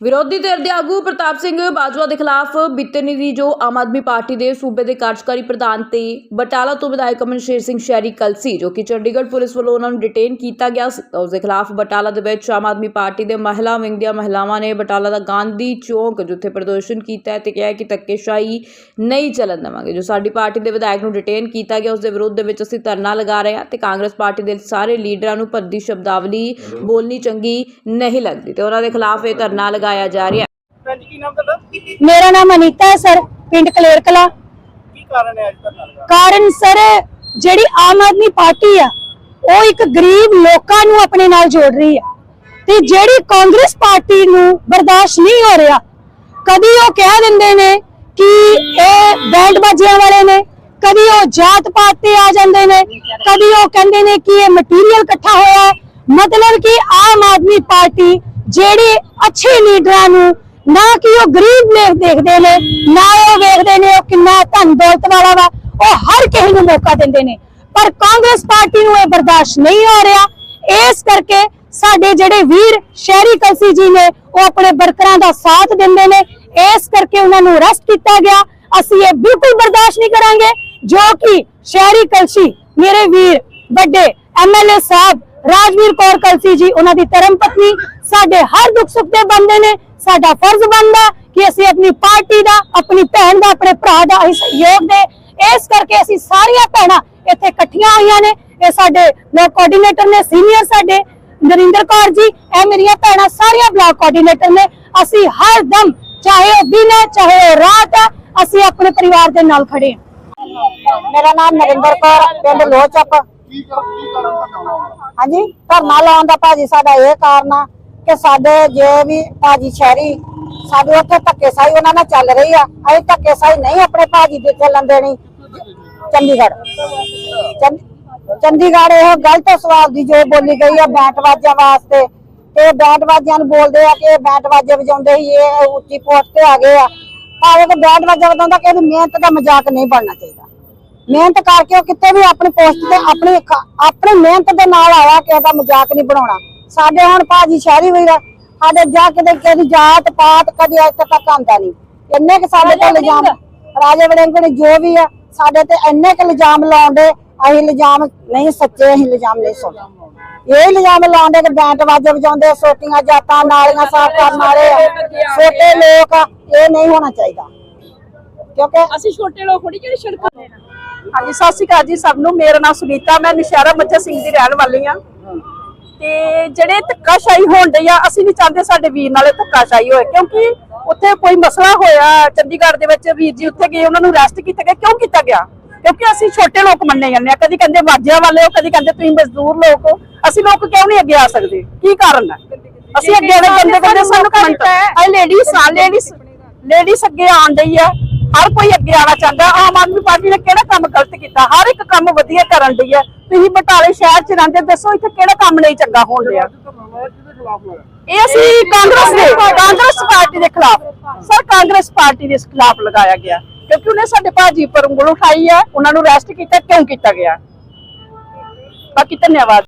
ਵਿਰੋਧੀ ਧਿਰ ਦੇ ਆਗੂ ਪ੍ਰਤਾਪ ਸਿੰਘ ਬਾਜਵਾ ਦੇ ਖਿਲਾਫ ਬੀਤੇ ਦੀ ਜੋ ਆਮ ਆਦਮੀ ਪਾਰਟੀ ਦੇ ਸੂਬੇ ਦੇ ਕਾਰਜਕਾਰੀ ਪ੍ਰਧਾਨ ਤੇ ਬਟਾਲਾ ਤੋਂ ਵਿਧਾਇਕ ਅਮਨਸ਼ੇਰ ਸਿੰਘ ਸ਼ਹਿਰੀ ਕਲਸੀ ਜੋ ਕਿ ਚੰਡੀਗੜ੍ਹ ਪੁਲਿਸ ਵੱਲੋਂ ਉਹਨਾਂ ਨੂੰ ਡਿਟੇਨ ਕੀਤਾ ਗਿਆ ਸੀ। ਉਸ ਦੇ ਖਿਲਾਫ ਬਟਾਲਾ ਦੇ ਵਿੱਚ ਆਮ ਆਦਮੀ ਪਾਰਟੀ ਦੇ ਮਹਿਲਾ ਵਿੰਗ ਦੀਆਂ ਮਹਿਲਾਵਾਂ ਨੇ ਬਟਾਲਾ ਦਾ ਗਾਂਧੀ ਚੌਂਕ ਜਿੱਥੇ ਪ੍ਰਦਰਸ਼ਨ ਕੀਤਾ ਤੇ ਕਿਹਾ ਕਿ ਧੱਕੇਸ਼ਾਹੀ ਨਹੀਂ ਚੱਲਣ ਦੇਵਾਂਗੇ। ਜੋ ਸਾਡੀ ਪਾਰਟੀ ਦੇ ਵਿਧਾਇਕ ਨੂੰ ਡਿਟੇਨ ਕੀਤਾ ਗਿਆ ਉਸ ਦੇ ਵਿਰੋਧ ਦੇ ਵਿੱਚ ਅਸੀਂ ਧਰਨਾ ਲਗਾ ਰਹੇ ਹਾਂ ਤੇ ਕਾਂਗਰਸ ਪਾਰਟੀ ਦੇ ਸਾਰੇ ਲੀਡਰਾਂ ਨੂੰ ਭੱਦੀ ਸ਼ਬਦਾਵਲੀ ਬੋਲਣੀ ਚੰਗੀ ਨਹੀਂ ਲੱਗਦੀ ਤੇ ਉਹਨਾਂ ਦੇ ਖਿਲਾਫ ਇਹ ਧਰਨਾ ਲਗਾਇਆ ਜਾ ਰਿਹਾ। ਹੈ ਭੈਣ ਜੀ ਕੀ ਨਾਮ ਤੁਹਾਡਾ? ਮੇਰਾ ਨਾਮ ਅਨੀਤਾ ਹੈ ਸਰ ਪਿੰਡ ਕਲੇਰ ਕਲਾ ਕੀ ਕਾਰਨ ਹੈ ਅੱਜ ਦਾ ਲਗਾ ਕਾਰਨ ਸਰ ਜਿਹੜੀ ਆਮ ਆਦਮੀ ਪਾਰਟੀ ਆ ਉਹ ਇੱਕ ਗਰੀਬ ਲੋਕਾਂ ਨੂੰ ਆਪਣੇ ਨਾਲ ਜੋੜ ਰਹੀ ਆ। ਤੇ ਜਿਹੜੀ ਕਾਂਗਰਸ ਪਾਰਟੀ ਨੂੰ ਬਰਦਾਸ਼ਤ ਨਹੀਂ ਹੋ ਰਿਹਾ ਕਦੀ ਉਹ ਕਹਿ ਦਿੰਦੇ ਨੇ ਕਿ ਇਹ ਬੈਂਡ ਬਾਜੀਆਂ ਵਾਲੇ ਨੇ ਕਦੀ ਉਹ ਜਾਤ ਪਾਤ ਤੇ ਆ ਜਾਂਦੇ ਨੇ ਕਦੀ ਉਹ ਕਹਿੰਦੇ ਨੇ ਕਿ ਇਹ ਮਟੀਰੀਅਲ ਇਕੱਠਾ ਹੋਇਆ। ਹੈ। ਮਤਲਬ ਕਿ ਆਮ ਆਦਮੀ ਪਾਰਟੀ ਜਿਹੜੇ ਅੱਛੇ ਲੀਡਰਾਂ ਨੂੰ ਨਾ ਕਿ ਉਹ ਗਰੀਬ ਨੇ ਦੇਖਦੇ ਨੇ, ਨਾ ਉਹ ਵੇਖਦੇ ਨੇ ਉਹ ਕਿੰਨਾ ਧਨ ਦੌਲਤ ਵਾਲਾ ਵਾ, ਉਹ ਹਰ ਕਿਸੇ ਨੂੰ ਮੌਕਾ ਦਿੰਦੇ ਨੇ। ਪਰ ਕਾਂਗਰਸ ਪਾਰਟੀ ਨੂੰ ਇਹ ਬਰਦਾਸ਼ਤ ਨਹੀਂ ਹੋ ਰਿਹਾ। ਇਸ ਕਰਕੇ ਸਾਡੇ ਜਿਹੜੇ ਵੀਰ ਸ਼ਹਿਰੀ ਕਲਸੀ ਜੀ ਨੇ, ਉਹ ਆਪਣੇ ਵਰਕਰਾਂ ਦਾ ਸਾਥ ਦਿੰਦੇ ਨੇ। ਇਸ ਕਰਕੇ ਉਹਨਾਂ ਨੂੰ ਅਰੈਸਟ ਕੀਤਾ ਗਿਆ। ਅਸੀਂ ਇਹ ਬਿਲਕੁਲ ਬਰਦਾਸ਼ਤ ਨਹੀਂ ਕਰਾਂਗੇ, ਜੋ ਕਿ ਸ਼ਹਿਰੀ ਕਲਸੀ, ਮੇਰੇ ਵੀਰ ਵੱਡੇ ਐਮਐਲਏ ਸਾਹਿਬ, ਰਾਜਵੀਰ ਕੌਰ ਕਲਸੀ ਜੀ, ਉਹਨਾਂ ਦੀ ਧਰਮ ਪਤਨੀ ਸਾਡੇ ਹਰ ਦੁੱਖ ਸੁੱਖ ਦੇ ਬੰਦੇ ਨੇ ਸਾਡਾ ਫਰਜ਼ ਬਣਦਾ ਕਿ ਅਸੀਂ ਆਪਣੀ ਪਾਰਟੀ ਦਾ ਆਪਣੀ ਭੈਣ ਦਾ ਆਪਣੇ ਭਰਾ ਦਾ ਅਸੀਂ ਸਹਿਯੋਗ ਦੇ। ਇਸ ਕਰਕੇ ਅਸੀਂ ਸਾਰੀਆਂ ਭੈਣਾਂ ਇੱਥੇ ਇਕੱਠੀਆਂ ਹੋਈਆਂ ਨੇ। ਇਹ ਸਾਡੇ ਬਲਾਕ ਕੋਆਰਡੀਨੇਟਰ ਨੇ ਸੀਨੀਅਰ ਸਾਡੇ ਨਰਿੰਦਰ ਕੌਰ ਜੀ ਇਹ ਮੇਰੀਆਂ ਭੈਣਾਂ ਸਾਰੀਆਂ ਬਲਾਕ ਕੋਆਰਡੀਨੇਟਰ ਨੇ। ਅਸੀਂ ਹਰ ਦਮ ਚਾਹੇ ਉਹ ਦਿਨ ਹੈ ਚਾਹੇ ਉਹ ਰਾਤ ਹੈ ਅਸੀਂ ਆਪਣੇ ਪਰਿਵਾਰ ਦੇ ਨਾਲ ਖੜੇ ਹਾਂ। ਮੇਰਾ ਨਾਮ ਨਰਿੰਦਰ ਕੌਰ ਪਿੰਡ ਲੋਚਪ ਹਾਂਜੀ ਧਰਨਾ ਲਾਉਣ ਦਾ ਭਾਜੀ ਸਾਡਾ ਇਹ ਕਾਰਨ ਆ। ਕਿ ਸਾਡੇ ਜੇ ਵੀ ਭਾਜੀ ਸ਼ਹਿਰੀ, ਸਾਡੇ ਉੱਥੇ ਧੱਕੇਸਾਈ ਉਹਨਾਂ ਨਾਲ ਚੱਲ ਰਹੀ ਆ। ਅਸੀਂ ਧੱਕੇਸਾਈ ਨਹੀਂ ਆਪਣੇ ਭਾਜੀ ਦੇ ਚੱਲਣ ਦੇਣੀ ਚੰਡੀਗੜ੍ਹ। ਚੰਡੀਗੜ੍ਹ ਇਹ ਗਲਤ ਸਵਾਲ ਦੀ ਜੋ ਬੋਲੀ ਗਈ ਆ ਬੈਂਟ ਵਾਜਿਆਂ ਵਾਸਤੇ। ਤੇ ਬੈਂਟ ਵਾਜਿਆਂ ਨੂੰ ਬੋਲਦੇ ਆ ਕਿ ਇਹ ਬੈਂਟ ਵਾਜੇ ਵਜਾਉਂਦੇ ਸੀ, ਇਹ ਉੱਚੀ ਪੋਸਟ ਤੇ ਆ ਗਏ ਆ। ਭਾਵੇਂ ਕਿ ਬੈਂਟ ਵਾਜਾ ਵਜਾਉਂਦਾ ਕਿ ਇਹਦੀ ਮਿਹਨਤ ਦਾ ਮਜ਼ਾਕ ਨਹੀਂ ਬਣਨਾ ਚਾਹੀਦਾ। ਮਿਹਨਤ ਕਰਕੇ ਉਹ ਕਿਤੇ ਵੀ ਆਪਣੀ ਪੋਸਟ ਤੇ ਆਪਣੀ ਆਪਣੀ ਮਿਹਨਤ ਦੇ ਨਾਲ ਆਇਆ, ਕਿਸੇ ਦਾ ਮਜ਼ਾਕ ਨਹੀਂ ਬਣਾਉਣਾ। ਸਾਡੇ ਹੁਣ ਭਾਜੀ ਸ਼ਹਿਰੀ ਵੀਰ ਸਾਡੇ ਜਾ ਕੇ ਦੀ ਜਾਤ ਪਾਤ ਕਦੀ ਇੱਥੇ ਤੱਕ ਆਂਦਾ ਨਹੀਂ। ਇੰਨੇ ਕਿ ਸਾਡੇ ਤੇ ਇਲਜ਼ਾਮ ਰਾਜੇ ਵੜਿੰਗ ਜੋ ਵੀ ਆ ਸਾਡੇ ਤੇ ਇੰਨੇ ਕਿ ਇਲਜ਼ਾਮ ਲਾਉਂਦੇ ਅਸੀਂ ਇਲਜ਼ਾਮ ਨਹੀਂ ਸੱਚੇ ਅਸੀਂ ਇਲਜ਼ਾਮ ਨਹੀਂ ਸੁਣਦੇ। ਇਹ ਇਲਜ਼ਾਮ ਲਾਉਂਦੇ ਕਿ ਬੈਂਟ ਵਾਜੇ ਵਜਾਉਂਦੇ ਸੋਟੀਆਂ ਜਾਤਾਂ ਨਾਲੀਆਂ ਸਾਫ਼ ਕਰਨ ਵਾਲੇ ਆ। ਛੋਟੇ ਲੋਕ ਇਹ ਨਹੀਂ ਹੋਣਾ ਚਾਹੀਦਾ। ਕਿਉਂਕਿ ਅਸੀਂ ਛੋਟੇ ਲੋਕ ਥੋੜੀ ਜਿਹੜੇ ਸੜਕਾਂ ਹਾਂਜੀ ਸਤਿ ਸ਼੍ਰੀ ਅਕਾਲ ਜੀ ਸਭ ਨੂੰ। ਮੇਰਾ ਨਾਮ ਸੁਨੀਤਾ ਮੈਂ ਨਸ਼ਹਿਰਾ ਮੱਝਾ ਸਿੰਘ ਦੀ ਰਹਿਣ ਵਾਲੀ ਆ ਤੇ ਜਿਹੜੇ ਧੱਕਾਸ਼ਾਹੀ ਹੋਣ ਡਈ ਆ, ਅਸੀਂ ਨਹੀਂ ਚਾਹੁੰਦੇ ਸਾਡੇ ਵੀਰ ਨਾਲੇ ਧੱਕਾਸ਼ਾਹੀ ਹੋਏ, ਕਿਉਂਕਿ ਉੱਥੇ ਕੋਈ ਮਸਲਾ ਹੋਇਆ, ਚੰਡੀਗੜ੍ਹ ਦੇ ਵਿੱਚ ਵੀਰ ਜੀ ਉੱਥੇ ਗਏ, ਉਹਨਾਂ ਨੂੰ ਅਰੈਸਟ ਕੀਤਾ ਗਿਆ। ਕਿਉਂ ਕੀਤਾ ਗਿਆ? ਕਿਉਂਕਿ ਅਸੀਂ ਛੋਟੇ ਲੋਕ ਮੰਨੇ ਜਾਂਦੇ ਆ, ਕਦੀ ਕਹਿੰਦੇ ਵਾਜਿਆਂ ਵਾਲੇ ਹੋ, ਕਦੀ ਕਹਿੰਦੇ ਤੁਸੀਂ ਮਜ਼ਦੂਰ ਲੋਕ ਹੋ। ਅਸੀਂ ਲੋਕ ਕਿਉਂ ਨਹੀਂ ਅੱਗੇ ਆ ਸਕਦੇ? ਕੀ ਕਾਰਨ ਹੈ ਅਸੀਂ ਅੱਗੇ ਆਣੇ ਕਹਿੰਦੇ ਕਹਿੰਦੇ ਸਾਨੂੰ ਮਿੰਟ ਆ ਲੇਡੀਜ਼ ਆ, ਲੇਡੀਜ਼ ਲੇਡੀਜ਼ ਅੱਗੇ ਆਉਣ ਡਈ ਆ। ਹਰ ਕੋਈ ਅੱਗੇ ਆਣਾ ਚਾਹੁੰਦਾ, ਆਮ ਆਦਮੀ ਪਾਰਟੀ ਨੇ ਕਿਹੜਾ ਕੰਮ ਗਲਤ ਕੀਤਾ? ਹਰ ਇੱਕ ਕੰਮ ਵਧੀਆ ਕਰਨ ਲਈ ਹੈ। ਤੁਸੀਂ ਬਟਾਲੇ ਸ਼ਹਿਰ ਚ ਰਹਿੰਦੇ, ਦੱਸੋ ਇੱਥੇ ਕਿਹੜਾ ਕੰਮ ਨਹੀਂ ਚੰਗਾ ਹੋਣ ਰਿਹਾ? ਇਹ ਅਸੀਂ ਕਾਂਗਰਸ ਦੇ, ਕਾਂਗਰਸ ਪਾਰਟੀ ਦੇ ਖਿਲਾਫ, ਸਰ ਕਾਂਗਰਸ ਪਾਰਟੀ ਦੇ ਖਿਲਾਫ ਲਗਾਇਆ ਗਿਆ। ਕਿਉਂਕਿ ਉਹਨੇ ਸਾਡੇ ਭਾਜੀ ਪਰ ਉਂਗਲ ਉਠਾਈ ਹੈ, ਉਹਨਾਂ ਨੂੰ ਅਰੈਸਟ ਕੀਤਾ, ਕਿਉਂ ਕੀਤਾ ਗਿਆ? ਬਾਕੀ ਧੰਨਵਾਦ।